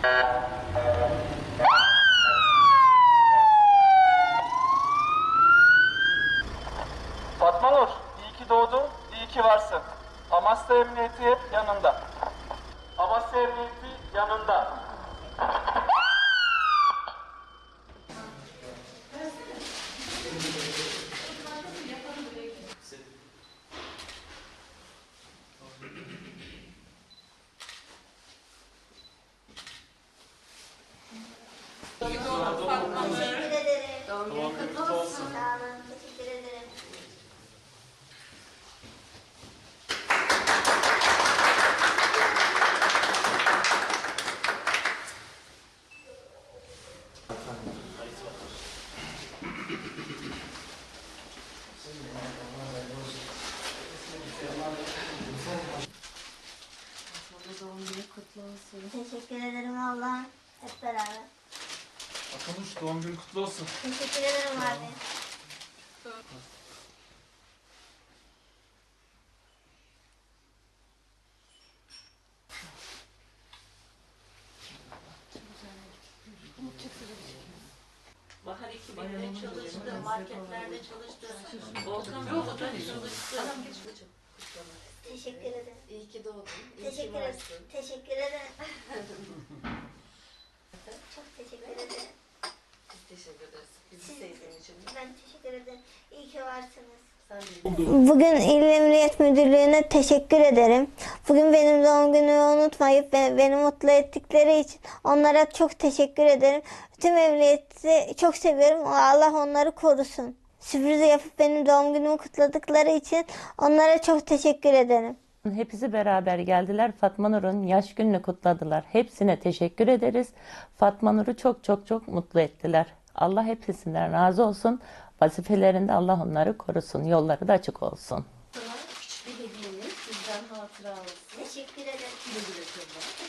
Fatma Nur, iyi ki doğdun, iyi ki varsın. Amasya Emniyeti hep yanında. Amasya Emniyeti yanında. Teşekkür ederim. Allah. Hep beraber. Atanuş doğum günün kutlu olsun. Teşekkür ederim abi. Bahar ekibinde çalıştı, marketlerde çalıştı. Volkan Bey'de çalıştı. Teşekkür ederim. İyi ki doğdun. iyi ki Teşekkür ederim. varsın. Teşekkür ederim. Çok teşekkür ederim. Biz teşekkür ederiz. Bizi sevdiğin için. Ben teşekkür ederim. İyi ki varsınız. Sen de Bugün İl Emniyet Müdürlüğü'ne teşekkür ederim. Bugün benim doğum günümü unutmayıp be- beni mutlu ettikleri için onlara çok teşekkür ederim. Tüm emniyeti çok seviyorum. Allah onları korusun. Sürpriz yapıp benim doğum günümü kutladıkları için onlara çok teşekkür ederim. Hepsi beraber geldiler. Fatma Nur'un yaş gününü kutladılar. Hepsine teşekkür ederiz. Fatma Nur'u çok çok çok mutlu ettiler. Allah hepsinden razı olsun. Vazifelerinde Allah onları korusun. Yolları da açık olsun. sana küçük bir hediyemiz. Bizden hatıra olsun. Teşekkür ederim. Güle güle.